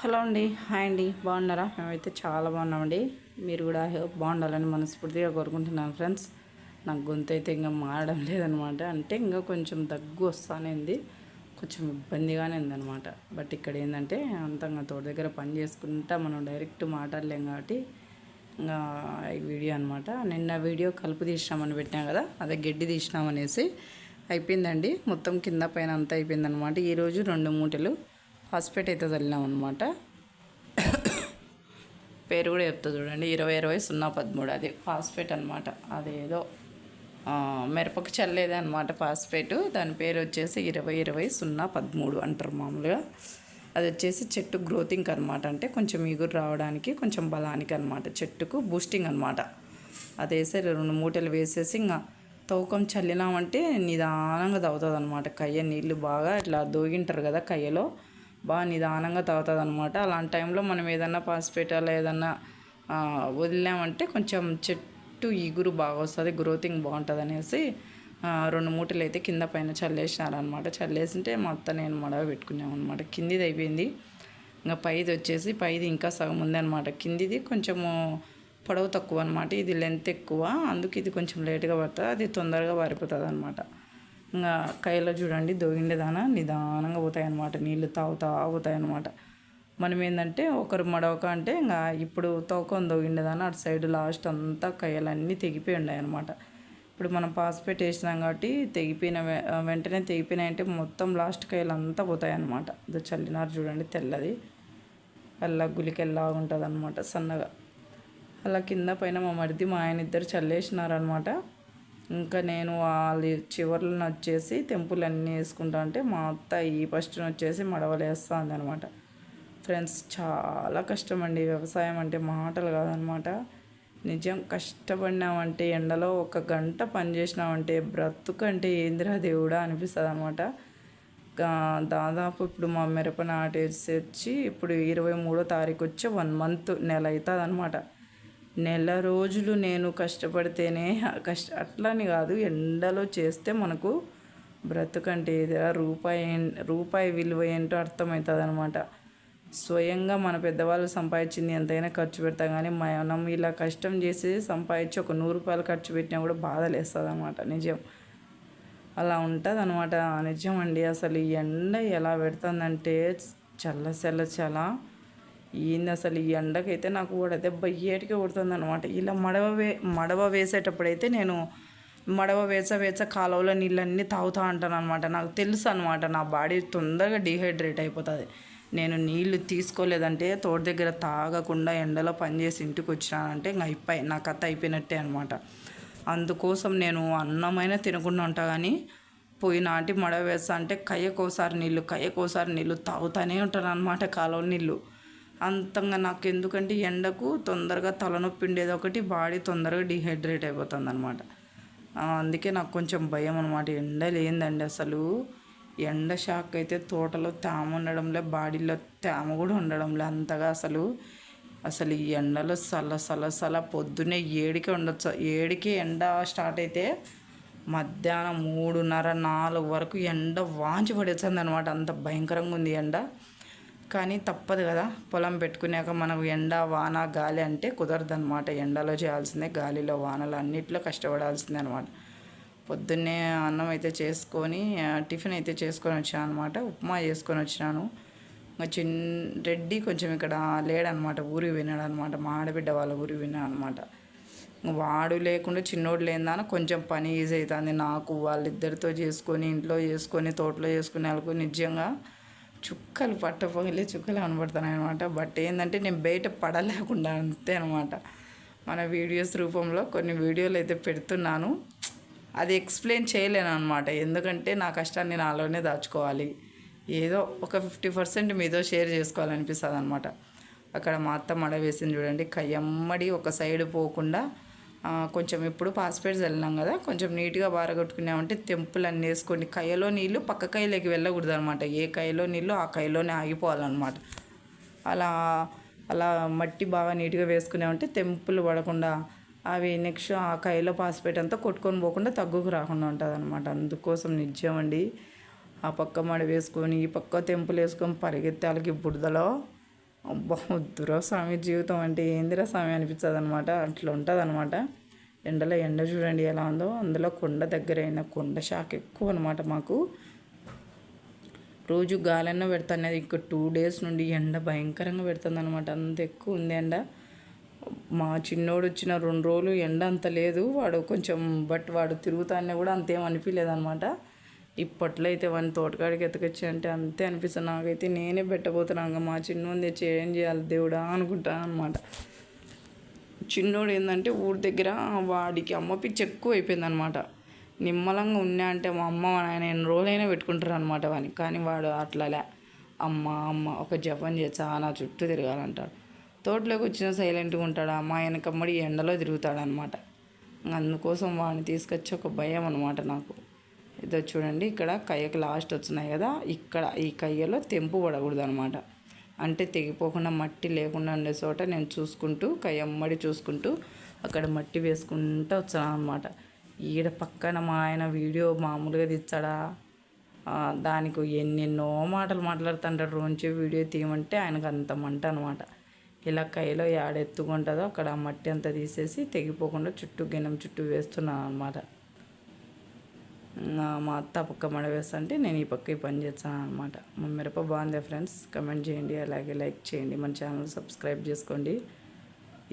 Hello అండి hi అండి బాగున్నారా? మేమైతే చాలా బాగున్నామండి. మీరు కూడా హెల్ప్ బాగుండాలని మనస్ఫూర్తిగా కోరుకుంటున్నాను ఫ్రెండ్స్. నాకు గొంతు అయితే ఇంకా మారడం లేదనమాట. అంటే ఇంకా కొంచెం దగ్గు వస్తానే ఉంది. కొంచెం ఇబ్బందిగానే ఉందన్నమాట బట్ ఇక్కడ ఏంటంటే అంతంగా తోట దగ్గర పని చేసుకుంటా మనం డైరెక్ట్ మాట్లాడలేం కాబట్టి ఇంకా ఈ వీడియో అనమాట. నిన్న వీడియో కలుపు తీసినామని పెట్టాం కదా అదే గడ్డి తీసినామనేసి అయిపోయిందండి. మొత్తం కింద పైన అంతా అయిపోయిందనమాట. ఈరోజు రెండు మూటలు. హాస్పిటల్ అయితే చల్లినాం అనమాట పేరు కూడా చెప్తా చూడండి. ఇరవై ఇరవై సున్నా పదమూడు అది ఫాస్ఫేట్ అనమాట అదేదో మిరపకు చల్లేదే అనమాట ఫాస్ఫేట్. దాని పేరు వచ్చేసి ఇరవై ఇరవై సున్నా పదమూడు అంటారు మామూలుగా. అది వచ్చేసి చెట్టు గ్రోతింగ్ అనమాట అంటే కొంచెం ఇగురు రావడానికి కొంచెం బలానికి అనమాట చెట్టుకు బూస్టింగ్ అనమాట అది వేసే రెండు మూటలు వేసేసి ఇంకా తవ్వకం చల్లినామంటే నిదానంగా తవ్వుతుంది అనమాట కయ్య నీళ్ళు బాగా ఇట్లా దోగింటారు కదా కయ్యలో. బాగా నిదానంగా తాగుతుంది అనమాట అలాంటి టైంలో మనం ఏదన్నా పాస్పేటాలు ఏదన్నా వదిలామంటే కొంచెం చెట్టు ఇగురు బాగా వస్తుంది గ్రోతింగ్ బాగుంటుంది అనేసి రెండు మూటలు అయితే కింద పైన చల్లేసినారనమాట చల్లేసింటే మొత్తం నేను మడవ పెట్టుకున్నాం అనమాట కిందిది అయిపోయింది. ఇంకా పైది వచ్చేసి పైది ఇంకా సగం ఉంది అనమాట కిందిది కొంచెము పొడవు తక్కువ అనమాట ఇది లెంత్ ఎక్కువ అందుకు ఇది కొంచెం లేట్గా పడుతుంది. అది తొందరగా పారిపోతుంది అనమాట ఇంకా కైలో చూడండి దోగిండేదాన నిదానంగా పోతాయనమాట నీళ్ళు తాగుతా పోతాయి అనమాట మనం ఏంటంటే ఒకరు మడవక అంటే ఇంకా ఇప్పుడు తోకం దోగిండేదాన అటు సైడ్ లాస్ట్ అంతా కయ్యలన్నీ తెగిపోయి ఉన్నాయి అనమాట ఇప్పుడు మనం పాస్పేట్ వేసినాం కాబట్టి తెగిపోయిన వె- వెంటనే తెగిపోయినాయంటే మొత్తం లాస్ట్ కయ్యలు అంతా పోతాయి అనమాట ఇది చల్లినారు చూడండి తెల్లది. అలా గులికెల్లా ఉంటుంది అనమాట సన్నగా. అలా కింద పైన మా మరిది మా ఆయన ఇద్దరు చల్లేసినారనమాట ఇంకా నేను వాళ్ళ చివర్లను వచ్చేసి తెంపులు అన్నీ వేసుకుంటా అంటే మా అత్త ఈ ఫస్ట్ వచ్చేసి మడవలేస్తుంది అనమాట ఫ్రెండ్స్ చాలా కష్టం అండి వ్యవసాయం అంటే మాటలు కాదనమాట. నిజం కష్టపడినామంటే ఎండలో ఒక గంట పనిచేసినామంటే బ్రతుకంటే ఏందిరా దేవుడా అనిపిస్తుంది అనమాట దాదాపు ఇప్పుడు మా మిరప నాటేసి వచ్చి ఇప్పుడు ఇరవై మూడో తారీఖు వచ్చి వన్ మంత్ నెల అవుతుంది అనమాట నెల రోజులు నేను కష్టపడితేనే కష్ట అట్లని కాదు. ఎండలో చేస్తే మనకు బ్రతుకంటే ఏదిరా రూపాయి రూపాయి విలువ ఏంటో అర్థమవుతుంది అనమాట స్వయంగా మన పెద్దవాళ్ళు సంపాదించింది ఎంతైనా ఖర్చు పెడతాం. కానీ మనం ఇలా కష్టం చేసి సంపాదించి ఒక నూరు రూపాయలు ఖర్చు పెట్టినా కూడా బాధ లేస్తుంది అనమాట నిజం. అలా ఉంటుంది అనమాట నిజం అండి. అసలు ఈ ఎండ ఎలా పెడుతుందంటే చల్ల చల్ల చలా ఏంది అసలు ఈ ఎండకైతే నాకు కూడా దెబ్బ ఏటికి కొడుతుంది అనమాట ఇలా మడవ వే మడవ వేసేటప్పుడైతే నేను మడవ వేస వేస కాలువలో నీళ్ళన్నీ తాగుతూ ఉంటాను అనమాట నాకు తెలుసు అనమాట నా బాడీ తొందరగా డిహైడ్రేట్ అయిపోతుంది. నేను నీళ్ళు తీసుకోలేదంటే తోట దగ్గర తాగకుండా ఎండలో పనిచేసి ఇంటికి వచ్చినానంటే ఇంకా అయిపోయి నా కథ అయిపోయినట్టే అనమాట అందుకోసం నేను అన్నమైనా తినకుండా ఉంటా కానీ పోయి నాటి మడవ వేస్తా అంటే కయ్యకోసారి నీళ్ళు కయ్యకోసారి నీళ్ళు తాగుతానే ఉంటాను అనమాట కాలువ నీళ్ళు. అంతంగా నాకు ఎందుకంటే ఎండకు తొందరగా తలనొప్పి ఉండేది ఒకటి బాడీ తొందరగా డిహైడ్రేట్ అయిపోతుంది అనమాట అందుకే నాకు కొంచెం భయం అనమాట ఎండ లేదండి అసలు. ఎండ షాక్ అయితే తోటలో తేమ ఉండడంలే బాడీలో తేమ కూడా ఉండడంలే అంతగా అసలు. అసలు ఈ ఎండలో సల సల సల పొద్దున్నే ఏడికి ఉండొచ్చు. ఏడికి ఎండ స్టార్ట్ అయితే మధ్యాహ్నం మూడున్నర నాలుగు వరకు ఎండ వాంచి పడేస్తుంది అనమాట అంత భయంకరంగా ఉంది ఎండ. కానీ తప్పదు కదా. పొలం పెట్టుకున్నాక మనకు ఎండ వాన గాలి అంటే కుదరదు అనమాట ఎండలో చేయాల్సిందే గాలిలో వానలో అన్నిట్లో కష్టపడాల్సిందే అనమాట పొద్దున్నే అన్నం అయితే చేసుకొని టిఫిన్ అయితే చేసుకొని వచ్చాను అనమాట ఉప్మా చేసుకొని వచ్చినాను. ఇంకా చిన్ రెడ్డి కొంచెం ఇక్కడ లేడనమాట ఊరికి విన్నాడు అనమాట మా ఆడబిడ్డ వాళ్ళ ఊరికి విన్నాడు అనమాట వాడు లేకుండా చిన్నోడు లేదాన కొంచెం పని ఈజీ అవుతుంది. నాకు వాళ్ళిద్దరితో చేసుకొని ఇంట్లో చేసుకొని తోటలో చేసుకునే వాళ్ళకు నిజంగా చుక్కలు పట్టపోగలి చుక్కలు కనబడుతున్నాయి అనమాట బట్ ఏంటంటే నేను బయట పడలేకుండా అంతే అనమాట మన వీడియోస్ రూపంలో కొన్ని వీడియోలు అయితే పెడుతున్నాను. అది ఎక్స్ప్లెయిన్ చేయలేను అనమాట ఎందుకంటే నా కష్టాన్ని నాలోనే దాచుకోవాలి. ఏదో ఒక ఫిఫ్టీ పర్సెంట్ మీతో షేర్ చేసుకోవాలనిపిస్తుంది అనమాట అక్కడ మా అత్త మడ వేసింది చూడండి. కయ్యమ్మడి ఒక సైడ్ పోకుండా కొంచెం ఎప్పుడు పాస్పేట్స్ వెళ్ళినాం కదా కొంచెం నీట్గా బారగొట్టుకున్నామంటే తెంపులు అన్నీ వేసుకొని కయ్యలో నీళ్ళు పక్క కయ్యలోకి వెళ్ళకూడదు అనమాట ఏ కయ్యలో నీళ్ళు ఆ కయ్యలోనే ఆగిపోవాలన్నమాట. అలా అలా మట్టి బాగా నీట్గా వేసుకున్నామంటే తెంపులు పడకుండా అవి నెక్స్ట్ ఆ కైలో పాస్పేట్ అంతా కొట్టుకొని పోకుండా తగ్గుకు రాకుండా ఉంటుంది అనమాట అందుకోసం నిజమండి ఆ పక్క మడి వేసుకొని ఈ పక్క తెంపులు వేసుకొని పరిగెత్తాలకి బురదలో అబ్బా వద్దురా స్వామి జీవితం అంటే ఏందిరా స్వామి అనిపించదు అనమాట అట్లా ఉంటుంది అనమాట ఎండలో ఎండ చూడండి ఎలా ఉందో. అందులో కొండ దగ్గర అయిన కొండ షాక్ ఎక్కువ అనమాట మాకు. రోజు గాలన్న పెడుతున్నది ఇంకా టూ డేస్ నుండి ఎండ భయంకరంగా పెడుతుంది అనమాట అంత ఎక్కువ ఉంది ఎండ. మా చిన్నోడు వచ్చిన రెండు రోజులు ఎండ అంత లేదు. వాడు కొంచెం బట్ వాడు తిరుగుతానే కూడా అంతేం అనిపించలేదు అనమాట ఇప్పట్లో అయితే వాడిని తోటకాడికి ఎత్తుకొచ్చి అంటే అంతే అనిపిస్తుంది. నాకైతే నేనే పెట్టబోతున్నాను మా చిన్నోని తెచ్చి ఏం చేయాలి దేవుడా అనుకుంటాను అనమాట చిన్నోడు ఏంటంటే ఊరి దగ్గర వాడికి అమ్మ పిచ్చి ఎక్కువ అయిపోయింది అనమాట నిమ్మలంగా ఉన్నా అంటే మా అమ్మ ఆయన ఎన్ని రోజులైనా పెట్టుకుంటారు అనమాట వాని కానీ వాడు అట్లలే. అమ్మ అమ్మ ఒక జపం చేసి చాలా చుట్టూ తిరగాలంటాడు. తోటలోకి వచ్చిన సైలెంట్గా ఉంటాడు. అమ్మ వెనకమ్మడి ఎండలో తిరుగుతాడనమాట అందుకోసం వాడిని తీసుకొచ్చి ఒక భయం అనమాట నాకు. ఇదో చూడండి ఇక్కడ కయ్యకి లాస్ట్ వచ్చినాయి కదా ఇక్కడ ఈ కయ్యలో తెంపు పడకూడదు అనమాట అంటే తెగిపోకుండా మట్టి లేకుండా ఉండే చోట నేను చూసుకుంటూ కయ్యమ్మడి చూసుకుంటూ అక్కడ మట్టి వేసుకుంటూ వచ్చాను అనమాట ఈడ పక్కన మా ఆయన వీడియో మామూలుగా తెచ్చాడా దానికి ఎన్నెన్నో మాటలు మాట్లాడుతుంటాడు. రోజు వీడియో తీయమంటే ఆయనకు అంత మంట అనమాట ఇలా కైలో ఎత్తుకుంటుందో అక్కడ ఆ మట్టి అంతా తీసేసి తెగిపోకుండా చుట్టూ గిన్నెం చుట్టూ వేస్తున్నాను అనమాట మా అత్త పక్క మడ వేస్తుంటే నేను ఈ పక్క ఈ పని చేస్తాను అనమాట మా మిరప బాగుంది ఫ్రెండ్స్. కమెంట్ చేయండి అలాగే లైక్ చేయండి. మన ఛానల్ సబ్స్క్రైబ్ చేసుకోండి.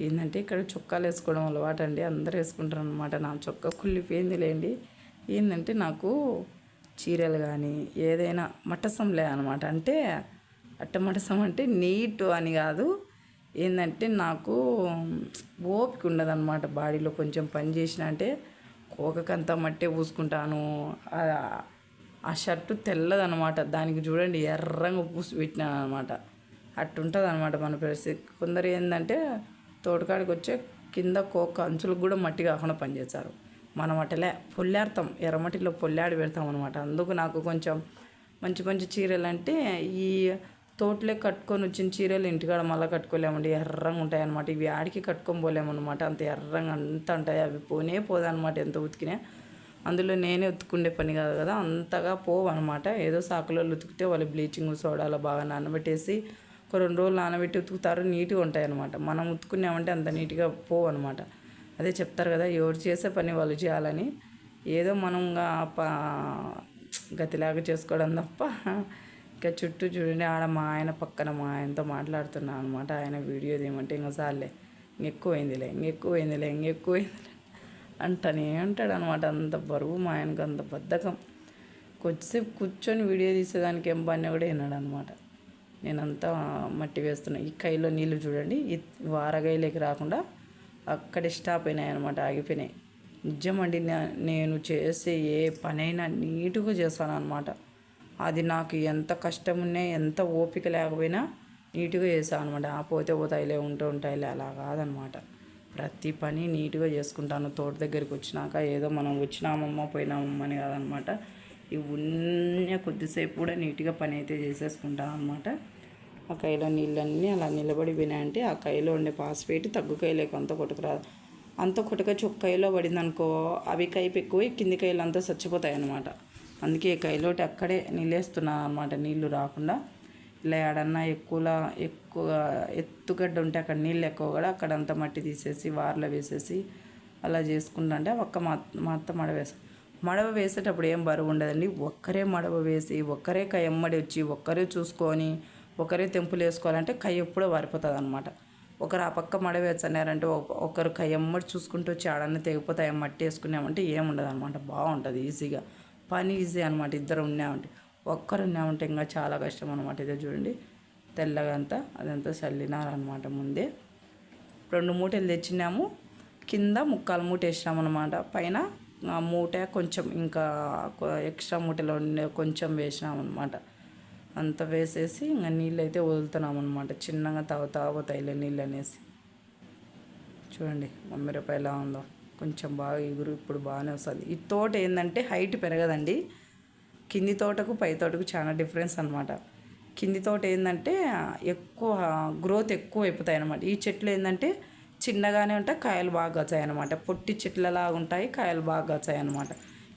ఏంటంటే ఇక్కడ చొక్కాలు వేసుకోవడం అలవాటు అండి. అందరూ వేసుకుంటారు అనమాట నా చొక్కా కుళ్ళిపోయింది లేండి. ఏంటంటే నాకు చీరలు కానీ ఏదైనా మట్టసంలే అనమాట అంటే అట్టమటసం అంటే నీట్ అని కాదు. ఏంటంటే నాకు ఓపిక ఉండదన్నమాట బాడీలో. కొంచెం పని చేసిన అంటే కోకకంతా మట్టే పూసుకుంటాను. ఆ- ఆ షర్టు తెల్లదనమాట దానికి చూడండి ఎర్రంగా పూసి పెట్టినాను అనమాట అట్టుంటుంది అనమాట మన పరిస్థితి కొందరు ఏంటంటే తోటకాడికి వచ్చే కింద కోక అంచులకు కూడా మట్టి కాకుండా పనిచేస్తారు. మనం అటలే పొల్లాడతాం ఎర్రమట్టిలో పొల్లాడి పెడతాం అనమాట అందుకు నాకు కొంచెం మంచి మంచి చీరలు అంటే ఈ తోటలే కట్టుకొని వచ్చిన చీరలు ఇంటికాడ మళ్ళీ కట్టుకోలేమండి. ఎర్రంగా ఉంటాయి అనమాట ఇవి ఆడికి కట్టుకొని పోలేమన్నమాట అంత ఎర్రంగా అంత ఉంటాయి. అవి పోనే పోదన్నమాట ఎంత ఉతికినా. అందులో నేనే ఉతుకుండే పని కాదు కదా. అంతగా పోవు అనమాట ఏదో సాకులలో ఉతికితే వాళ్ళు బ్లీచింగ్ సోడాలో బాగా నానబెట్టేసి ఒక రెండు రోజులు నానబెట్టి ఉతుకుతారు. నీట్గా ఉంటాయి అనమాట మనం ఉతుకున్నామంటే అంత నీట్గా పోవు అనమాట అదే చెప్తారు కదా ఎవరు చేసే పని వాళ్ళు చేయాలని. ఏదో మనం ఇంకా ప- గతిలాగా చేసుకోవడం తప్ప ఇంకా చుట్టూ చూడండి ఆడ మా ఆయన పక్కన మా ఆయనతో మాట్లాడుతున్నాను అనమాట ఆయన వీడియో తీయమంటే ఇంకా సార్లే ఇంకెక్కువైందిలే ఇంకెక్కువైందిలే ఇంకెక్కువైందిలే అంటనే ఉంటాడు అనమాట అంత బరువు మా ఆయనకు అంత బద్ధకం. కొద్దిసేపు కూర్చొని వీడియో తీసేదానికి ఏం పని కూడా విన్నాడు అనమాట నేనంతా మట్టి వేస్తున్నా. ఈ కైలో నీళ్ళు చూడండి ఈ రాకుండా అక్కడే స్టాప్ అయినాయి అనమాట ఆగిపోయినాయి. నిజమండి నా- నేను చేసే ఏ పనైనా నీట్గా చేస్తాను అనమాట అది నాకు ఎంత కష్టం ఎంత ఓపిక లేకపోయినా నీట్గా చేసాను అనమాట ఆ పోతే పోతాయిలే ఉంటూ ఉంటాయిలే అలా కాదనమాట ప్రతి పని నీట్గా చేసుకుంటాను. తోట దగ్గరికి వచ్చినాక ఏదో మనం వచ్చినామమ్మ పోయినామమ్మ అని కాదనమాట ఈ ఉన్న కొద్దిసేపు కూడా నీట్గా పని అయితే చేసేసుకుంటాను అనమాట ఆ కైలో నీళ్ళన్నీ అలా నిలబడి పోయినాయంటే ఆ కైలో ఉండే పాసిపేటి తగ్గు కైలోకి అంత కొట్టుకురాదు అంత కొట్టుక ఒక కైలో పడిందనుకో అవి కైపు ఎక్కువ కింది కైలు అంతా చచ్చిపోతాయి అనమాట అందుకే కైలోటి అక్కడే నిలేస్తున్నాను అనమాట నీళ్ళు రాకుండా. ఇలా ఏడన్నా ఎక్కువలా ఎక్కువ ఎత్తుగడ్డ ఉంటే అక్కడ నీళ్ళు ఎక్కువ కూడా అక్కడ అంతా మట్టి తీసేసి వార్లో వేసేసి అలా చేసుకుంటా అంటే ఒక్క మా మా అత్త మడవ మడవ వేసేటప్పుడు ఏం బరువు ఉండదండి. ఒక్కరే మడవ వేసి ఒక్కరే కై ఎమ్మడి వచ్చి ఒక్కరే చూసుకొని ఒకరే తెంపులు వేసుకోవాలంటే కై ఎప్పుడో వారిపోతుంది అనమాట ఒకరు ఆ పక్క మడవ ఒకరు కై ఒకరు చూసుకుంటూ వచ్చి ఆడన్న తెగిపోతాయి మట్టి వేసుకున్నామంటే ఏముండదు అనమాట బాగుంటుంది ఈజీగా. పని ఈజీ అనమాట ఇద్దరు ఉన్నామంటే. ఒక్కరు ఉన్నామంటే ఇంకా చాలా కష్టం అనమాట ఇదే చూడండి. తెల్లగా అంతా అదంతా చల్లినారనమాట ముందే. రెండు మూటలు తెచ్చినాము కింద ముక్కాలు మూట వేసినాం అనమాట పైన ఆ మూట కొంచెం ఇంకా ఎక్స్ట్రా మూటలో కొంచెం వేసినాం అనమాట అంత వేసేసి ఇంకా నీళ్ళు అయితే వదులుతున్నాం అనమాట చిన్నగా తాగుతా పోతాయిలే నీళ్ళు అనేసి. చూడండి మమ్మీ మిరప ఎలా ఉందో. కొంచెం బాగా ఎగురు ఇప్పుడు బాగానే వస్తుంది. ఈ తోట ఏంటంటే హైట్ పెరగదండి. కింది తోటకు పై తోటకు చాలా డిఫరెన్స్ అనమాట కింది తోట ఏంటంటే ఎక్కువ గ్రోత్ ఎక్కువ అయిపోతాయి అనమాట ఈ చెట్లు ఏంటంటే చిన్నగానే ఉంటాయి కాయలు బాగా కాచాయి అనమాట పొట్టి చెట్లలాగా ఉంటాయి కాయలు బాగా కాచాయి అనమాట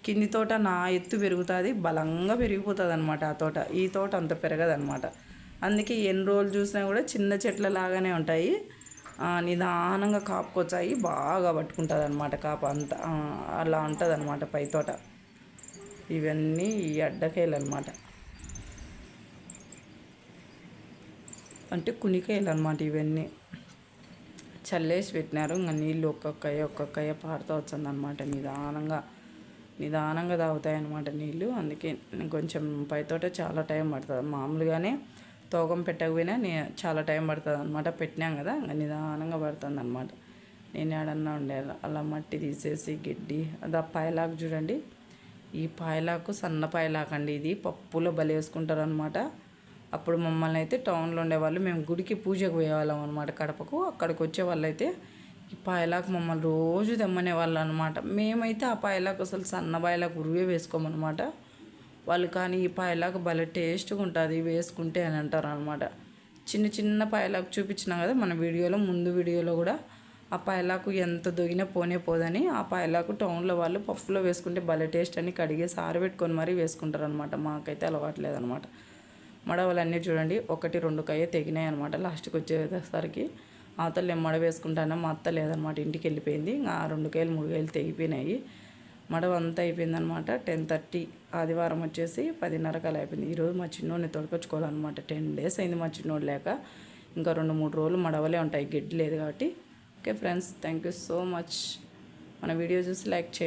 కింది తోట నా ఎత్తు పెరుగుతుంది బలంగా పెరిగిపోతుంది అనమాట ఆ తోట. ఈ తోట అంత పెరగదనమాట అందుకే ఎన్ని రోజులు చూసినా కూడా చిన్న చెట్ల లాగానే ఉంటాయి. నిదానంగా కాపుకొచ్చాయి బాగా పట్టుకుంటుంది అనమాట కాపు అంతా. అలా ఉంటుంది అనమాట పై తోట. ఇవన్నీ ఈ అడ్డకాయలు అనమాట అంటే కునికాయలు అనమాట ఇవన్నీ. చల్లేసి పెట్టినారు ఇంకా నీళ్ళు ఒక్కొక్కయ్య ఒక్కొక్కయ్య పారుతూ వచ్చిందనమాట నిదానంగా నిదానంగా తాగుతాయి అనమాట నీళ్ళు. అందుకే కొంచెం పైతోట చాలా టైం పడుతుంది. మామూలుగానే తోగం పెట్టకపోయినా నే చాలా టైం పడుతుంది అనమాట పెట్టినాం కదా ఇంకా నిదానంగా పడుతుంది అనమాట నేను ఎడన్నా ఉండే అలా మట్టి తీసేసి గిడ్డి అది ఆ పాయలాకు చూడండి. ఈ పాయలాకు సన్న పాయలాకు అండి ఇది. పప్పులో బలి వేసుకుంటారు అనమాట అప్పుడు మమ్మల్ని అయితే టౌన్లో ఉండేవాళ్ళు. మేము గుడికి పూజకు పోయేవాళ్ళం అనమాట కడపకు. అక్కడికి వచ్చే వాళ్ళైతే అయితే ఈ పాయలాకు మమ్మల్ని రోజు తెమ్మనే వాళ్ళు అనమాట మేమైతే ఆ పాయలాకు అసలు సన్న పాయలాకు ఉరువే వేసుకోమన్నమాట. వాళ్ళు కానీ ఈ పాయలాకు భలే టేస్ట్గా ఉంటుంది వేసుకుంటే అని అంటారు అనమాట చిన్న చిన్న పాయలాకు చూపించినాం కదా మన వీడియోలో ముందు వీడియోలో కూడా ఆ పాయలాకు ఎంత దొగినా పోనే పోదని ఆ పాయలాకు టౌన్లో వాళ్ళు పప్పులో వేసుకుంటే భలే టేస్ట్ అని కడిగేసి ఆరబెట్టుకొని మరీ వేసుకుంటారు అనమాట మాకైతే అలవాట్లేదు అనమాట మడవలన్నీ చూడండి ఒకటి రెండు కయ్య తెగినాయి అనమాట లాస్ట్కి వచ్చేసరికి. అవతల నేను మడ వేసుకుంటానో మా అత్త లేదనమాట ఇంటికి వెళ్ళిపోయింది ఇంకా ఆ రెండు కాయలు మూడు కాయలు తెగిపోయినాయి. మడవ అంతా అయిపోయిందనమాట. టెన్ థర్టీ ఆదివారం వచ్చేసి పదిన్నర కల అయిపోయింది. ఈరోజు మా చిన్నోడిని తొడకొచ్చుకోవాలన్నమాట టెన్ డేస్ అయింది మా చిన్నోడు లేక. ఇంకా రెండు మూడు రోజులు మడవలే ఉంటాయి. గడ్డి లేదు కాబట్టి. Okay friends thank you so much. మన వీడియో చూసి లైక్ చేయండి.